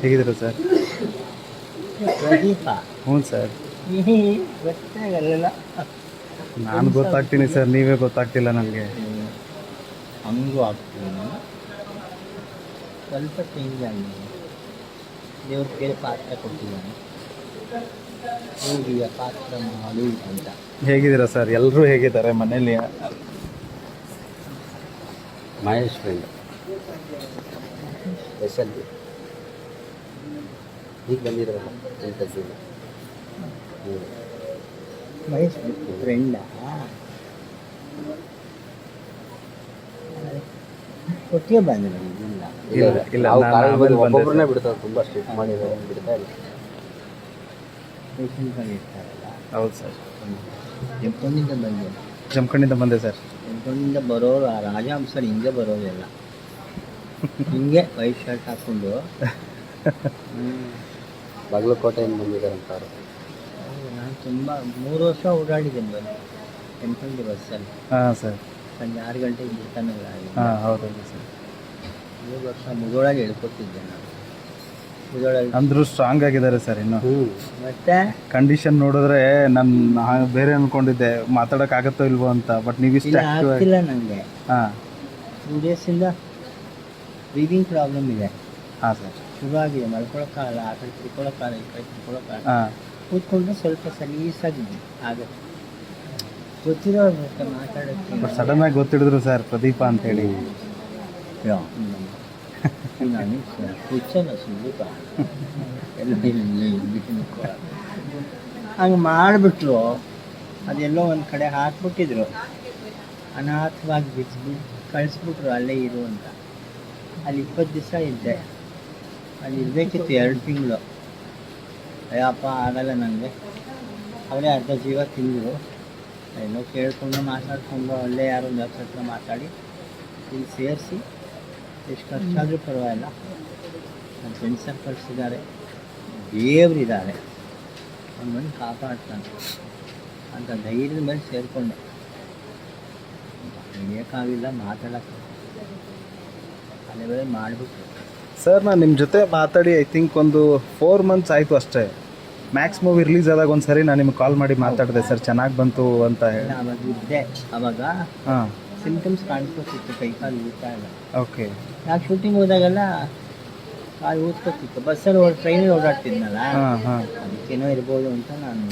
ಹೇಗಿದ್ದೀರಾ ಸರ್? ಪ್ರದೀಪ. ಹ್ಞೂ ಸರ್. ಗೊತ್ತಾಗಲ್ಲ ನಾನು ಗೊತ್ತಾಗ್ತೀನಿ ಸರ್ ನೀವೇ ಗೊತ್ತಾಗ್ತಿಲ್ಲ ನನಗೆ. ಹಂಗೂ ಆಗ್ತೀನಿ. ಸ್ವಲ್ಪ ಚೇಂಜ್ ಆಗಿದೆ ದೇವ್ರ ಬೇರೆ ಪಾತ್ರ ಕೊಟ್ಟಿದ್ದಾನೆ. ಹೋಗಿಯ ಪಾತ್ರ ಮಾಡು ಅಂತ. ಹೇಗಿದ್ದೀರಾ ಸರ್? ಎಲ್ಲರೂ ಹೇಗಿದ್ದಾರೆ ಮನೇಲಿ? ಮಹೇಶ್ ಫ್ರೆಂಡ್ ಸ್ಪೆಷಲ್ ಈಗ ಬಂದಿದ್ರಲ್ಲ ಎಂಟದಿಂದ ಮಹೇಶ್ ಫ್ರೆಂಡಾ ಒಟ್ಟಿಗೆ ಬಂದಿಲ್ಲ ಇಲ್ಲ. ಇಲ್ಲ ಬಂದೆ ಸರ್. ಬಿಡ್ತಾರೆ ತುಂಬ ಸ್ಟ್ರಿಕ್ಟ್ ಮಾಡಿದ್ದಾರೆ ಬಿಡ್ತಾ ಇಲ್ಲ. ಪೇಷಂಟ್ಗಳು ಇರ್ತಾರಲ್ಲ? ಹೌದು ಸರ್. ಜಂಪನಿಂದ ಬಂದೆ ಜಮಖಂಡಿಂದ ಬಂದೆ ಸರ್. ಜಂಪನಿಂದ ಬರೋರು ಆ ರಾಜಹಂಸರು ಹಿಂಗೆ ಬರೋದೆಲ್ಲ ಹಿಂಗೆ ವೈಟ್ ಶರ್ಟ್ ಹಾಕೊಂಡು ಬಾಗಲಕೋಟೆಯಿಂದ ಅವರು ನಾನು ತುಂಬ ಮೂರು ವರ್ಷ ಓಡಾಡಿದ್ದೀನಿ ಬನ್ನಿ ಟೆಂಪಲ್ಗೆ ಬಸ್ಸಲ್ಲಿ ಹಾಂ ಸರ್. ಸಂಜೆ ಆರು ಗಂಟೆಗೆ ಬಿಡ್ತಾನೆ ಹಾಂ ಹೌದೌದು ಸರ್. ಮೂರು ವರ್ಷ ಮುಗೋಳಾಗಿ ಹೇಳ್ಕೊತಿದ್ದೆ ನಾನು. ಮುದೋಳಲ್ಲಿ ಅಂದ್ರು ಸ್ಟ್ರಾಂಗ್ ಆಗಿದ್ದಾರೆ ಸರ್ ಇನ್ನು. ಮತ್ತೆ? ಕಂಡೀಷನ್ ನೋಡಿದ್ರೆ ನಾನು ಬೇರೆ ಅನ್ಕೊಂಡಿದ್ದೆ ಮಾತಾಡಕ್ ಆಗತ್ತೋ ಇಲ್ವೋ ಅಂತ ಬಟ್ ನೀವು ಇಷ್ಟ ಆಗ್ತಿಲ್ಲ ನನಗೆ ಹಾಂ. ಟೂ ಡೇಸಿಂದ ಬ್ರೀದಿಂಗ್ ಪ್ರಾಬ್ಲಮ್ ಇದೆ. ಹಾಂ ಸರ್. ಶುರು ಆಗಿದೆ ಮಲ್ಕೊಳಕ್ಕಾಗಲ್ಲ ಆ ಕಡೆ ತಿಳ್ಕೊಳಕ್ಕಾಗಲ್ಲ ಈ ಕಡೆ ತಿಳ್ಕೊಳಕ್ಕಾಗಲ್ಲ ಹಾಂ. ಕೂತ್ಕೊಂಡ್ರೆ ಸ್ವಲ್ಪ ಸಲೀಸಾಗಿದೆ ಆಗುತ್ತೆ ಗೊತ್ತಿರೋ ಮಾತಾಡೋಕ್ಕೆ ಬಟ್ ಸಡನ್ ಆಗಿ ಗೊತ್ತಿಡಿದ್ರು ಸರ್ ಪ್ರದೀಪ ಅಂತ ಹೇಳಿ. ಯಾ, ನಾನು ಸುದೀಪ. ಎಲ್ಲ ಇಲ್ಲಿ ಹಂಗೆ ಮಾಡಿಬಿಟ್ರು. ಅದೆಲ್ಲೋ ಒಂದು ಕಡೆ ಹಾಕ್ಬಿಟ್ಟಿದ್ರು. ಅನಾಥವಾಗಿ ಬಿಚ್ಬಿಟ್ಟು ಕಳಿಸ್ಬಿಟ್ರು ಅಲ್ಲೇ ಇರು ಅಂತ. ಅಲ್ಲಿ ಇಪ್ಪತ್ತು ದಿವಸ ಇದ್ದೆ. ಅಲ್ಲಿ ಇರಬೇಕಿತ್ತು ಎರಡು ತಿಂಗಳು. ಅಯ್ಯಪ್ಪ, ಆಗಲ್ಲ ನನಗೆ ಅವರೇ ಅರ್ಧ ಜೀವ ತಿಂದರು. ಏನೋ ಕೇಳಿಕೊಂಡು ಮಾತಾಡಿಕೊಂಡು ಅಲ್ಲೇ ಯಾರೋ ಒಂದು ಹತ್ರ ಮಾತಾಡಿ, ಇಲ್ಲಿ ಸೇರಿಸಿ. ಎಷ್ಟು ಖರ್ಚಾದರೂ ಪರವಾಗಿಲ್ಲ. ನನ್ನ ಫ್ರೆಂಡ್ ಕಳಿಸಿದ್ದಾರೆ. ದೇವರಿದ್ದಾರೆ. ಅವ್ನು ಬಂದು ಕಾಪಾಡ್ತಾನೆ ಅಂತ ಧೈರ್ಯದ ಮೇಲೆ ಸೇರಿಕೊಂಡೆ. ನಡೆಯೋಕ್ಕಾಗಿಲ್ಲ ಮಾತಾಡೋಕ್ಕೆ ಮಾಡಿಬಿಟ್ಟು ಸರ್ ನಾನು ನಿಮ್ಮ ಜೊತೆ ಮಾತಾಡಿ ಐ ಥಿಂಕ್ ಒಂದು ಫೋರ್ ಮಂತ್ಸ್ ಆಯಿತು ಅಷ್ಟೇ. ಮ್ಯಾಕ್ಸ್ ಮೂವಿ ರಿಲೀಸ್ ಆದಾಗ ಒಂದು ಸರಿ ನಾನು ನಿಮ್ಗೆ ಕಾಲ್ ಮಾಡಿ ಮಾತಾಡಿದೆ ಸರ್ ಚೆನ್ನಾಗಿ ಬಂತು ಅಂತ ಹೇಳಿ. ಅವಾಗ ಇದ್ದೆ. ಅವಾಗ ಹಾಂ. ಸಿಂಟಮ್ಸ್ ಕಾಣಿಸ್ಕೊತಿತ್ತು ಕೈ ಕಾಲು ಊತ ಇಲ್ಲ ಓಕೆ. ಯಾಕೆ ಶೂಟಿಂಗ್ ಹೋದಾಗೆಲ್ಲ ಕಾಲು ಊದ್ಕೊತಿತ್ತು. ಬಸ್ಸಲ್ಲಿ ಓಡ್ ಟ್ರೈನಲ್ಲಿ ಓಡಾಡ್ತಿದ್ನಲ್ಲ? ಹಾಂ ಹಾಂ. ಅದಕ್ಕೇನೋ ಇರ್ಬೋದು ಅಂತ ನಾನು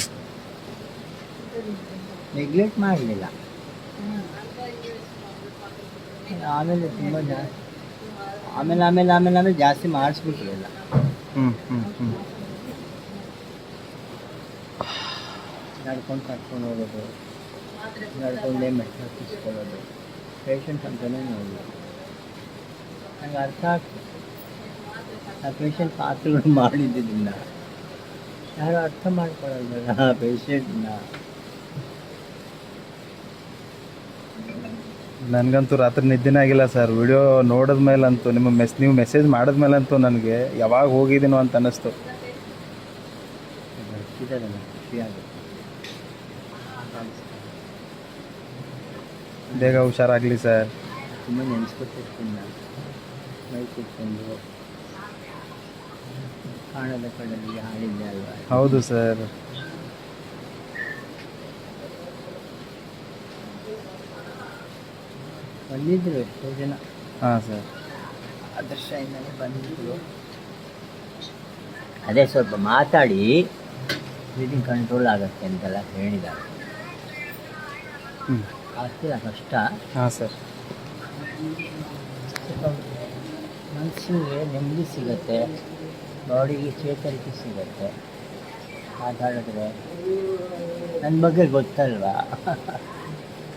ನೆಗ್ಲೆಕ್ಟ್ ಮಾಡಲಿಲ್ಲ. ಆಮೇಲೆ ತುಂಬ ಜಾಸ್ತಿ ಆಮೇಲೆ ಆಮೇಲೆ ಆಮೇಲೆ ಆಮೇಲೆ ಜಾಸ್ತಿ ಮಾಡಿಸ್ಬಿಟ್ರು ಎಲ್ಲ. ಹ್ಞೂ ಹ್ಞೂ ಹ್ಞೂ ನಡ್ಕೊಂಡು ಕರ್ಕೊಂಡು ಹೋಗೋದು. ನಡ್ಕೊಂಡೇ ಮೆಟ್ಲು ಹತ್ತಿಸ್ಕೊಳ್ಳೋದು. ಪೇಷಂಟ್ ಅಂತಲೇ ನೋಡೋದು ನನಗೆ ಅರ್ಥ ಆಗ್ತದೆ ಆ ಪೇಷಂಟ್ ಪಾತ್ರಗಳು ಮಾಡಿದ್ದಿಲ್ಲ ಯಾರು ಅರ್ಥ ಮಾಡ್ಕೊಳ್ಳೋದಲ್ಲ ಆ ಪೇಷಂಟ್ನ ನನಗಂತೂ ರಾತ್ರಿ ನಿದ್ದೆನೇ ಆಗಿಲ್ಲ ಸರ್. ವಿಡಿಯೋ ನೋಡಿದ ಮೇಲಂತೂ ನಿಮ್ಮ ಮೆಸ್ ನೀವು ಮೆಸೇಜ್ ಮಾಡಿದ ಮೇಲಂತೂ ನನಗೆ ಯಾವಾಗ ಹೋಗಿದ್ದೀನೋ ಅಂತ ಅನ್ನಿಸ್ತು. ಬೇಗ ಹುಷಾರಾಗಲಿ ಸರ್. ತುಂಬ ನೆನೆಸ್ಕೊತಿರ್ತೀನಿ ಹೌದು ಸರ್. ಬಂದಿದ್ರು ಎಷ್ಟೋ ಜನ. ಹಾಂ ಸರ್ ಅದರ್ಶದಿಂದಲೇ ಬಂದಿದ್ರು. ಅದೇ ಸ್ವಲ್ಪ ಮಾತಾಡಿ. ಬ್ರೀದಿಂಗ್ ಕಂಟ್ರೋಲ್ ಆಗುತ್ತೆ ಅಂತೆಲ್ಲ ಹೇಳಿದ್ದಾರೆ. ಹ್ಞೂ ಆಗ್ತಿಲ್ಲ ಕಷ್ಟ. ಹಾಂ ಸರ್ ಸ್ವಲ್ಪ ಮನಸ್ಸಿಗೆ ನೆಮ್ಮದಿ ಸಿಗುತ್ತೆ. ಬಾಡಿಗೆ ಚೇತರಿಕೆ ಸಿಗುತ್ತೆ. ಮಾತಾಡಿದ್ರೆ ನನ್ನ ಬಗ್ಗೆ ಗೊತ್ತಲ್ವಾ?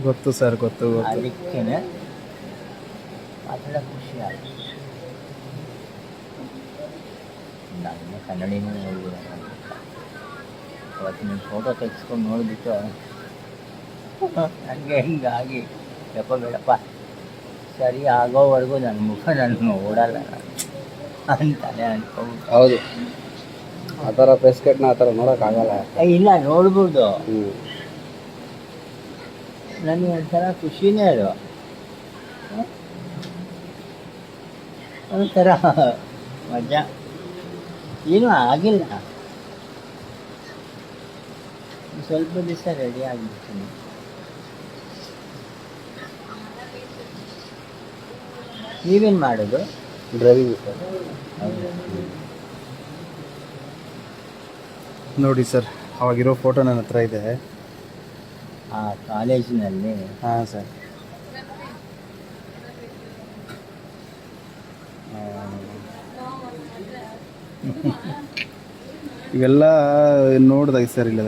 ಗೊತ್ತು ಸರ್ ಗೊತ್ತು ಗೊತ್ತು. ಅದಕ್ಕೆ ಮಾತಾಡೋಕೆ ಖುಷಿ ಆಗುತ್ತೆ ನಾನು ಕನ್ನಡಿನೂ ನೋಡಿಲ್ಲ ಅವತ್ತು ನಿಮ್ಮ ಫೋಟೋ ತೆಗೆಸ್ಕೊಂಡು ನೋಡಿಬಿಟ್ಟು ನನಗೆ ಹಿಂಗಾಗಿ ಯಪ್ಪ ಬೇಡಪ್ಪ ಸರಿ ಆಗೋವರೆಗೂ ನನ್ನ ಮುಖ ನಾನು ನೋಡಲ್ಲ ಅಂತಾನೆ ಅನ್ಕೊಂಡು ಹೌದು ಆ ಥರ ಪ್ರೆಸ್ ಕಟ್ನ ಆ ಥರ ನೋಡೋಕ್ಕಾಗಲ್ಲ ಇಲ್ಲ ನೋಡ್ಬೋದು ನನಗೆ ಒಂಥರ ಖುಷಿನೇ ಅದು ಒಂಥರ ಮಜಾ. ಏನೂ ಆಗಿಲ್ಲ. ಸ್ವಲ್ಪ ದಿವಸ ರೆಡಿ ಆಗಿಬಿಡ್ತೀನಿ. ನೀವೇನು ಮಾಡೋದು? ಡ್ರೈವಿಂಗ್ ಸರ್ ನೋಡಿ ಸರ್ ಅವಾಗಿರೋ ಫೋಟೋ ನನ್ನ ಹತ್ರ ಇದೆ. ಆ ಕಾಲೇಜಿನಲ್ಲಿ ಹಾಂ ಸರ್. ಇವೆಲ್ಲ ನೋಡ್ದಾಗ ಸರ್ ಇಲ್ಲ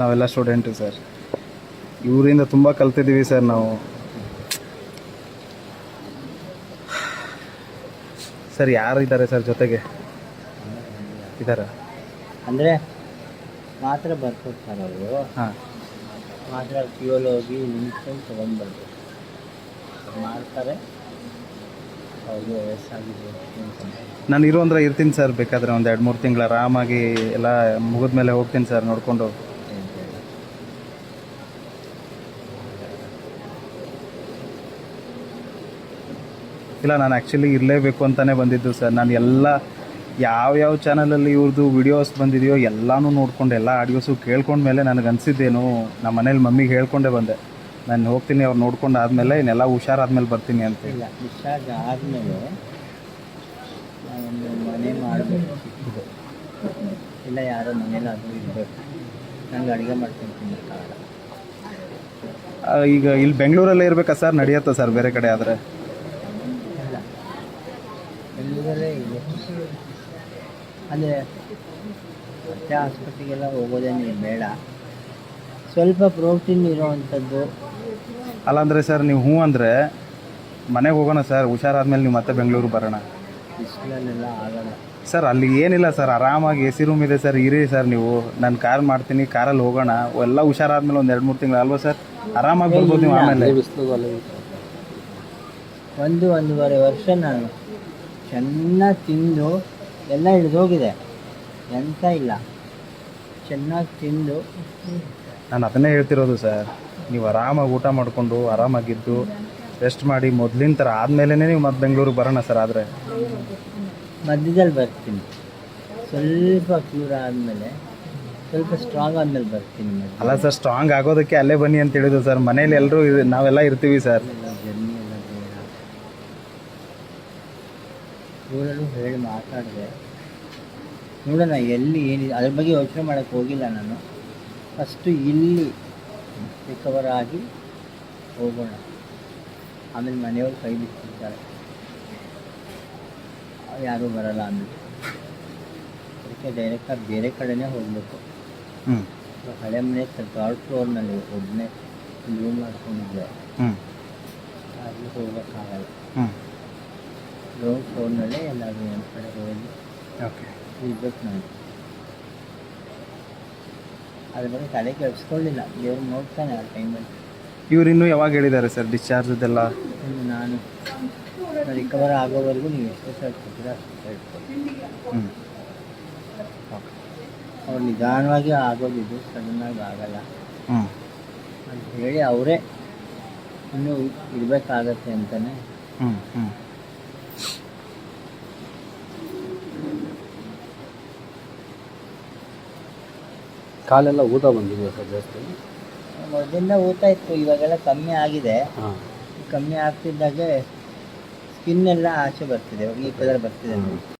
ನಾವೆಲ್ಲ ಸ್ಟೂಡೆಂಟ್ ಸರ್. ಇವರಿಂದ ತುಂಬ ಕಲ್ತಿದ್ದೀವಿ ಸರ್ ನಾವು. ಸರ್ ಯಾರು ಇದ್ದಾರೆ ಸರ್ ಜೊತೆಗೆ? ಇದ್ದಾರೆ? ಅಂದರೆ ಮಾತ್ರ ಬರ್ಕೊಡ್ತಾರೆ ಅವರು. ಹಾಂ. ಮಾತ್ರ ಕ್ಯೂಲ್ ಹೋಗಿ ನಿಂತ್ಕೊಂಡು ತೊಗೊಂಡ್ಬರ್ಬೇಕು ಮಾಡ್ತಾರೆ. ನಾನು ಇರೋ ಅಂದ್ರೆ ಇರ್ತೀನಿ ಸರ್, ಬೇಕಾದ್ರೆ ಒಂದು ಎರಡು ಮೂರು ತಿಂಗಳು ಆರಾಮಾಗಿ ಎಲ್ಲ ಮುಗಿದ ಮೇಲೆ ಹೋಗ್ತೀನಿ ಸರ್, ನೋಡಿಕೊಂಡು. ಇಲ್ಲ, ನಾನು ಆ್ಯಕ್ಚುಲಿ ಇರಲೇಬೇಕು ಅಂತಲೇ ಬಂದಿದ್ದು ಸರ್. ನಾನು ಎಲ್ಲ ಯಾವ ಯಾವ ಚಾನಲಲ್ಲಿ ಇವ್ರದ್ದು ವಿಡಿಯೋಸ್ ಬಂದಿದೆಯೋ ಎಲ್ಲನೂ ನೋಡ್ಕೊಂಡು, ಎಲ್ಲ ಆಡಿಯೋಸು ಕೇಳ್ಕೊಂಡ್ಮೇಲೆ ನನಗೆ ಅನಿಸಿದ್ದೇನು ನಮ್ಮ ಮನೇಲಿ ಮಮ್ಮಿಗೆ ಹೇಳ್ಕೊಂಡೇ ಬಂದೆ. ನಾನು ಹೋಗ್ತೀನಿ ಅವ್ರು ನೋಡ್ಕೊಂಡು ಆದಮೇಲೆ ಇನ್ನೆಲ್ಲ ಹುಷಾರಾದ್ಮೇಲೆ ಬರ್ತೀನಿ ಅಂತ ಇಲ್ಲ ಡಿಸ್ಚಾರ್ಜ್ ಆದಮೇಲೆ ನಾನು ಮನೆ ಮಾಡಬೇಕು. ಇಲ್ಲ ಯಾರೋ ಮನೇಲಾದರೂ ಇರಬೇಕು. ನಂಗೆ ಅಡುಗೆ ಮಾಡ್ಕೊಂಡು ತಿನ್ನಕ್ಕಾಗಲ್ಲ ಆ, ಈಗ ಇಲ್ಲಿ ಬೆಂಗಳೂರಲ್ಲೇ ಇರಬೇಕಾ ಸರ್? ನಡೆಯುತ್ತಾ ಸರ್ ಬೇರೆ ಕಡೆ ಆದರೆ? ಇಲ್ಲ. ಇದೆ. ಅಂದರೆ ಮತ್ತೆ ಆಸ್ಪತ್ರೆಗೆಲ್ಲ ಹೋಗೋದೇನು ಬೇಡ. ಸ್ವಲ್ಪ ಪ್ರೋಟೀನ್ ಇರೋವಂಥದ್ದು ಅಲ್ಲಾಂದರೆ ಸರ್ ನೀವು ಹ್ಞೂ ಅಂದರೆ ಮನೆಗೆ ಹೋಗೋಣ ಸರ್ ಹುಷಾರಾದ್ಮೇಲೆ ನೀವು ಮತ್ತೆ ಬೆಂಗಳೂರು ಬರೋಣ. ಆಗಲ್ಲ. ಸರ್ ಅಲ್ಲಿ ಏನಿಲ್ಲ ಸರ್ ಆರಾಮಾಗಿ ಎ ಸಿ ರೂಮ್ ಇದೆ ಸರ್ ಇರಿ ಸರ್ ನೀವು. ನಾನು ಕಾರ್ ಮಾಡ್ತೀನಿ ಕಾರಲ್ಲಿ ಹೋಗೋಣ. ಎಲ್ಲ ಹುಷಾರಾದ್ಮೇಲೆ ಒಂದು ಎರಡು ಮೂರು ತಿಂಗಳು ಅಲ್ವಾ ಸರ್ ಆರಾಮಾಗಿ ಬರ್ಬೋದು ನೀವು ಆಮೇಲೆ. ಒಂದು ಒಂದೂವರೆ ವರ್ಷ ನಾನು ಚೆನ್ನಾಗಿ ತಿಂದು ಎಲ್ಲ ಹಿಡಿದೋಗಿದೆ ಎಂತ ಇಲ್ಲ. ಚೆನ್ನಾಗಿ ತಿಂದು. ನಾನು ಅದನ್ನೇ ಹೇಳ್ತಿರೋದು ಸರ್ ನೀವು ಆರಾಮಾಗಿ ಊಟ ಮಾಡಿಕೊಂಡು ಆರಾಮಾಗಿದ್ದು ರೆಸ್ಟ್ ಮಾಡಿ ಮೊದಲಿನ ಥರ ಆದಮೇಲೆ ನೀವು ಮತ್ತೆ ಬೆಂಗಳೂರಿಗೆ ಬರೋಣ ಸರ್ ಆದರೆ. ಮಧ್ಯದಲ್ಲಿ ಬರ್ತೀನಿ. ಸ್ವಲ್ಪ ಕ್ಯೂರ್ ಆದಮೇಲೆ ಸ್ವಲ್ಪ ಸ್ಟ್ರಾಂಗ್ ಆದಮೇಲೆ ಬರ್ತೀನಿ ಅಲ್ಲ ಸರ್ ಸ್ಟ್ರಾಂಗ್ ಆಗೋದಕ್ಕೆ ಅಲ್ಲೇ ಬನ್ನಿ ಅಂತ ಹೇಳಿದ್ರು ಸರ್. ಮನೇಲಿ ಎಲ್ಲರೂ ನಾವೆಲ್ಲ ಇರ್ತೀವಿ ಸರ್. ಇವರಲ್ಲೂ ಹೇಳಿ ಮಾತಾಡಿದೆ. ನೋಡೋಣ ಎಲ್ಲಿ ಏನಿದೆ. ಅದ್ರ ಬಗ್ಗೆ ಯೋಚನೆ ಮಾಡೋಕ್ಕೆ ಹೋಗಿಲ್ಲ ನಾನು. ಫಸ್ಟು ಇಲ್ಲಿ ರಿಕವರ್ ಆಗಿ ಹೋಗೋಣ. ಆಮೇಲೆ ಮನೆಯವ್ರು ಕೈ ಬಿಟ್ಟಿರ್ತಾರೆ ಯಾರೂ ಬರಲ್ಲ ಅಂದ್ಬಿಟ್ಟು. ಅದಕ್ಕೆ ಡೈರೆಕ್ಟಾಗಿ ಬೇರೆ ಕಡೆನೇ ಹೋಗಬೇಕು. ಹ್ಞೂ ಹಳೆ ಮನೆ ಥರ್ಡ್ ಫ್ಲೋರ್ನಲ್ಲಿ ಒಬ್ಬನೇ ರೂಮ್ ಮಾಡ್ಕೊಂಡಿದ್ದೆ ಹ್ಞೂ ಅಲ್ಲಿ ಹೋಗೋಕ್ಕಾಗಲ್ಲ. ಹ್ಞೂ ಗ್ರೌಂಡ್ ಫ್ಲೋರ್ನಲ್ಲೇ ಎಲ್ಲಾದರೂ ಒಂದು ಕಡೆ ಹೋಗಿ ಓಕೆ. ಇರ್ಬೇಕು ನಾನು. ಅದ್ರ ಬಗ್ಗೆ ತಲೆ ಕೆಡಿಸ್ಕೊಳ್ಳಿಲ್ಲ. ದೇವ್ರು ನೋಡ್ತಾನೆ ಆ ಟೈಮಲ್ಲಿ ಇವ್ರು ಇನ್ನೂ ಯಾವಾಗ ಹೇಳಿದ್ದಾರೆ ಸರ್ ಡಿಸ್ಚಾರ್ಜ್ ಇದೆಲ್ಲ ಇನ್ನು ನಾನು ರಿಕವರ್ ಆಗೋವರೆಗೂ ನೀವು ಎಷ್ಟು ಸರ್ ಕೊಟ್ಟಿರೋ ಅಷ್ಟು ಹ್ಞೂ ಅವ್ರು ನಿಧಾನವಾಗಿ ಆಗೋದಿದ್ದು ಸಡನ್ನಾಗಿ ಆಗಲ್ಲ. ಹ್ಞೂ ಅಂತ ಹೇಳಿ ಅವರೇ ಇನ್ನೂ ಇರಬೇಕಾಗತ್ತೆ ಅಂತಲೇ ಹ್ಞೂ ಹ್ಞೂ ಕಾಲೆಲ್ಲ ಊತ ಬಂದಿದೆ ಸರ್ ಜಾಸ್ತಿ? ಮೊದಲಿಂದ ಊಟ ಇತ್ತು ಇವಾಗೆಲ್ಲ ಕಮ್ಮಿ ಆಗಿದೆ. ಹಾಂ. ಕಮ್ಮಿ ಆಗ್ತಿದ್ದಾಗೆ ಸ್ಕಿನ್ ಎಲ್ಲ ಆಚೆ ಬರ್ತಿದೆ ಈ ಕಲರ್ ಬರ್ತಿದೆ. ನೋಡಿ